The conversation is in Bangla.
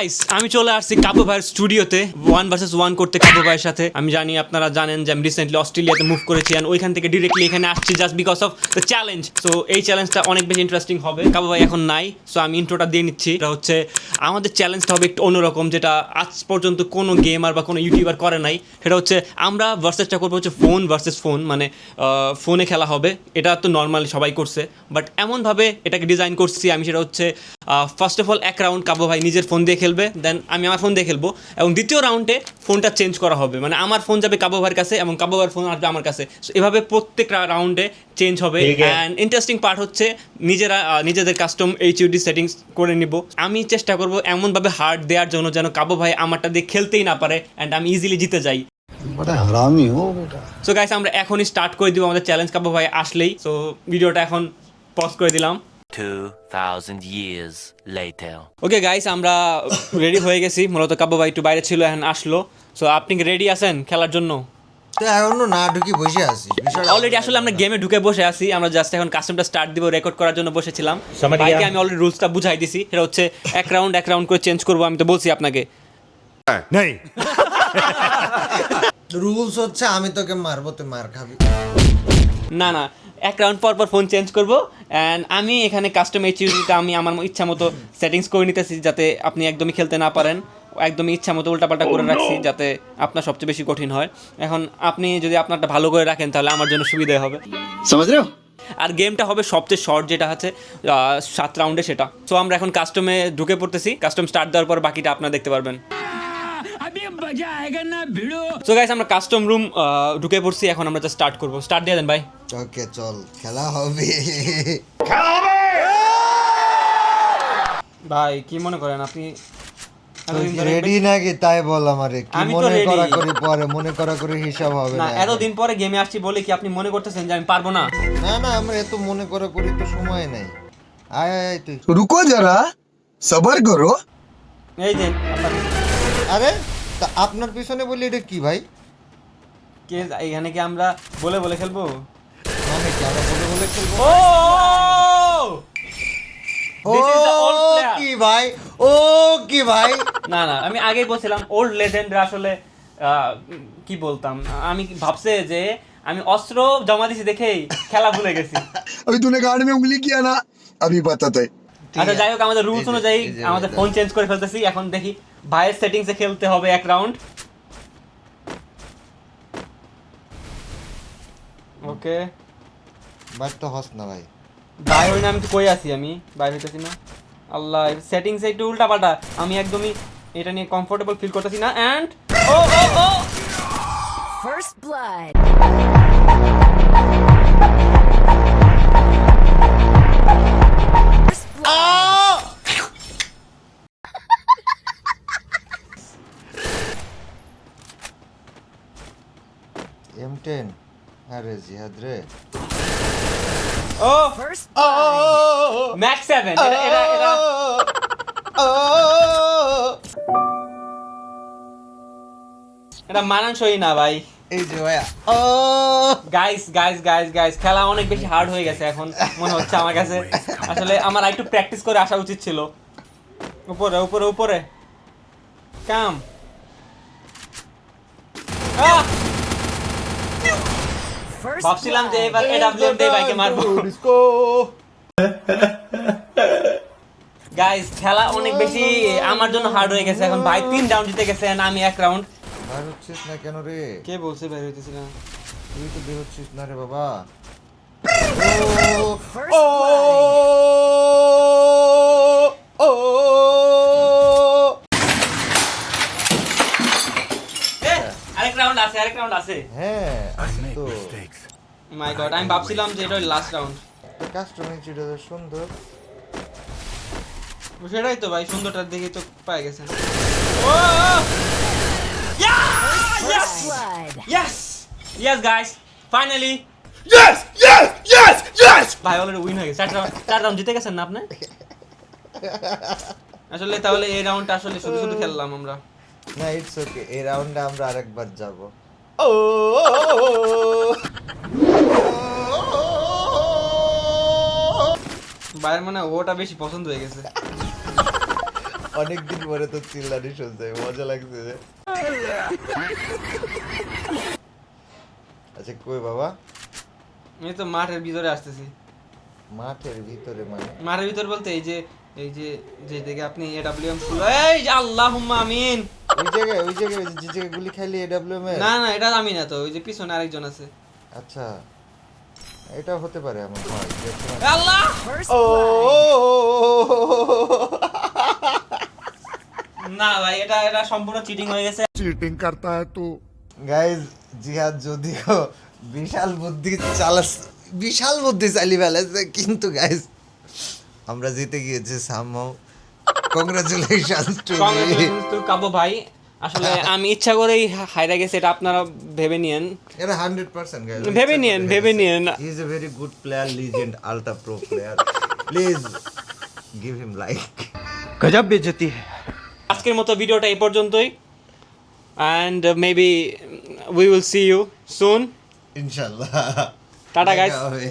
গাইস আমি চলে আসছি কাবু ভাইয়ের স্টুডিওতে ওয়ান ভার্সেস ওয়ান করতে কাবু ভাইয়ের সাথে। আমি জানি আপনারা জানেন যে আমি রিসেন্টলি অস্ট্রেলিয়াতে মুভ করেছি and ওইখান থেকে ডিরেক্টলি এখানে আসছি just because of the challenge so এই চ্যালেঞ্জটা অনেক বেশি ইন্টারেস্টিং হবে। কাবু ভাই এখন নাই। সো আমি ইন্ট্রোটা দিয়ে নিচ্ছি। এটা হচ্ছে, আমাদের চ্যালেঞ্জটা হবে একটু অন্যরকম, যেটা আজ পর্যন্ত কোনো গেমার বা কোনো ইউটিউবার করে নাই। সেটা হচ্ছে, আমরা ভার্সেসটা করব হচ্ছে ফোন ভার্সেস ফোন মানে ফোনে খেলা হবে। এটা তো নর্মালি সবাই করছে। বাট এমনভাবে এটাকে ডিজাইন করছি আমি, সেটা হচ্ছে ফার্স্ট অফ অল এক রাউন্ড কাবু ভাই নিজের ফোন দিয়ে খেলবে দেন আমি আমার ফোন দিয়ে খেলব। এবং দ্বিতীয় রাউন্ডে ফোনটা চেঞ্জ করা হবে। মানে আমার ফোন যাবে কাবুভার কাছে এবং কাবুভার ফোন আসবে আমার কাছে। এভাবে প্রত্যেক রাউন্ডে চেঞ্জ হবে। অ্যান্ড ইন্টারেস্টিং পার্ট হচ্ছে নিজেরা নিজেদের কাস্টম এইচইউডি সেটিংস করে নিব। আমি চেষ্টা করব এমনভাবে হার্ড দেওয়ার জন্য যেন কাবু ভাই আমারটা দিয়ে খেলতেই না পারে অ্যান্ড আমি ইজিলি জিতে যাই। সো গাইস আমরা এখনই স্টার্ট করে দিব। আমাদের চ্যালেঞ্জ কাবু ভাই আসলেই। সো ভিডিওটা এখন পজ করে দিলাম। 2,000 years later. ওকে গাইস আমরা রেডি হয়ে গেছি। মূলত কাব্য ভাই একটু বাইরে ছিল এখন আসলো। সো আপনি কি রেডি আছেন খেলার জন্য? এখনও না ঢুকি বসে আছি। অলরেডি আসলে আমরা গেমে ঢুকে বসে আছি। আমরা জাস্ট এখন কাস্টমটা স্টার্ট দিব রেকর্ড করার জন্য বসেছিলাম। ভাইকে? আমি অলরেডি রুলসটা বুঝাই দিছি। সেটা হচ্ছে এক রাউন্ড এক রাউন্ড করে চেঞ্জ করব আমি তো বলছি আপনাকে। नहीं রুলস হচ্ছে আমি তোকে মারবো তুই মার খাবি। না না এক রাউন্ড পর পর ফোন চেঞ্জ করব। অ্যান্ড আমি এখানে কাস্টম এইচইউডিটা আমি আমার ইচ্ছা মতো সেটিংস করে নিতেছি যাতে আপনি একদমই খেলতে না পারেন। একদমই ইচ্ছা মতো উল্টাপাল্টা oh করে রাখছি যাতে আপনার সবচেয়ে বেশি কঠিন হয়। এখন আপনি যদি আপনারটা ভালো করে রাখেন তাহলে আমার জন্য সুবিধা হবে। আর গেমটা হবে সবচেয়ে শর্ট যেটা আছে সাত রাউন্ডে সেটা। সো আমরা এখন কাস্টমে ঢুকে পড়তেছি। কাস্টম স্টার্ট দেওয়ার পর বাকিটা আপনারা দেখতে পারবেন। সো গাইস আমরা কাস্টম রুম ঢুকে পড়ছি। এখন আমরা যা স্টার্ট করব। স্টার্ট দিয়ে দেন ভাই। ওকে চল। খেলা হবে। খেলা হবে! ভাই কি মনে করেন আপনি? রেডি নাকি? তাই বল আমারে। কি মনে করা করি পরে? মনে করা করে হিসাব হবে না এতদিন পরে গেমে আসছি বলে কি আপনি মনে করতেছেন যে আমি পারব না? না না আমরা এত মনে করা করি তো সময় নাই। আয় আয় তুই। রুকো যারা সবার করো। এই যে আরে? তা আপনার পিছনে বলি এটা কি ভাই? কে এখানে কি আমরা বলে বলে খেলব? মানে কি আমরা বলে বলে খেলব? ও! কি ভাই? ও কি ভাই? না না আমি আগেই বলছিলাম ওল্ড লেজেন্ড আসলে কি বলতাম? আমি ভাবছে যে আমি অস্ত্র জমা দিছি দেখেই খেলা ভুলে গেছি। আমি তুনে গাড়ি মে উঙ্গলি কিয়া না আমি বাতাতে আচ্ছা যাই হোক আমাদের রুলস অনুযায়ী আমাদের ফোন চেঞ্জ করে ফেলতেছি এখন দেখি ভাইয়ের সেটিংসে খেলতে হবে এক রাউন্ড ওকে বাট তো হস না ভাই। ভাই হই না আমি তো কই আছি আমি? বাইরে হইতেছি না? আল্লাহ সেটিংসে একটু উল্টা পাল্টা আমি একদমই এটা নিয়ে কমফোর্টেবল ফিল করতেছি না। অ্যান্ড ও ও ও First blood. আরে জিহাদ রে ও blood. ম্যাক্স সেভেন এটা এটা এটা এটা মানানসই না ভাই। এই যে ভাইয়া। ও গাইস গাইস গাইস গাইস খেলা অনেক বেশি হার্ড হয়ে গেছে এখন মনে হচ্ছে আমার কাছে। আসলে আমার একটু প্র্যাকটিস করে আসা উচিত ছিল। উপরে উপরে উপরে। কাম আহ! First ভাবছিলাম যে এবার এডাব্লিউএম দিয়ে বাইকে মারবো। ডিসকো গাইস খেলা অনেক বেশি আমার জন্য হার্ড হয়ে গেছে এখন। ভাই তিন রাউন্ড জিতে গেছে আমি এক রাউন্ড আর হচ্ছিস না কেন রে? কে বলছে বের হইতেছি না? তুই তো বের হচ্ছিস না রে বাবা। Blood. এ, আরেক রাউন্ড আছে আরেক রাউন্ড আছে। হ্যাঁ আছে তো মাই গড আমি ভাবছিলাম যে এটা লাস্ট রাউন্ড কাস্টমিং ছিল সুন্দর। সেটাই তো ভাই সুন্দরটার দিকে তো পায়ে গেছেন ও yes yes yes! Guys finally yes! Yes yes! Yes! ভাই অলরেডি উইন হয়ে গেছে। চার রাউন্ড চার রাউন্ড জিতে গেছেন না আপনি? আসলে তাহলে এই রাউন্ডটা আসলে শুধু শুধু খেললাম আমরা। না ইটস ওকে এই রাউন্ডে আমরা আরেকবার যাব। ও oh! ভাইয়ের মানে ওটা বেশি পছন্দ হয়ে গেছে। অনেকদিন পরে তো চিল্লানি শুনছে মজা লাগছে যে। আচ্ছা কই বাবা? আমি তো মাঠের ভিতরে আসতেছি। মাঠের ভিতরে মানে? মাঠের ভিতর বলতে এই যে এই যে যে দিকে আপনি এডব্লিউএম ফুল এই যে আল্লাহুম্মা আমিন। ওই জায়গায় ওই জায়গায় যে জায়গায় গুলি খাইলি এডব্লিউএম না না এটা আমি না তো ওই যে পিছনে আরেকজন আছে। আচ্ছা। এটা হতে পারে আমার হয় আল্লাহ ও না ভাই এটা এটা সম্পূর্ণ চিটিং হয়ে গেছে চিটিং করতা হ্যায় তো গাইস জিহাদ যদিও বিশাল বুদ্ধি চালাস বিশাল বুদ্ধি চালি ফেলেছে কিন্তু গাইস আমরা জিতে গিয়েছি সামহাও কংগ্রাচুলেশনস টু কাবো ভাই আসলে আমি ইচ্ছা করেই হাইরা গেছে এটা আপনারা ভেবে নিয়েন। এটা হান্ড্রেড পার্সেন্ট গাইজ ভেবে নিয়েন, ভেবে নিয়েন। He is a very good player legend ultra pro player please give him like গজব বেজতি আজকের মতো ভিডিওটা এই পর্যন্তই। And maybe we will see you soon ইনশাআল্লাহ। টাটা গাইস হবে।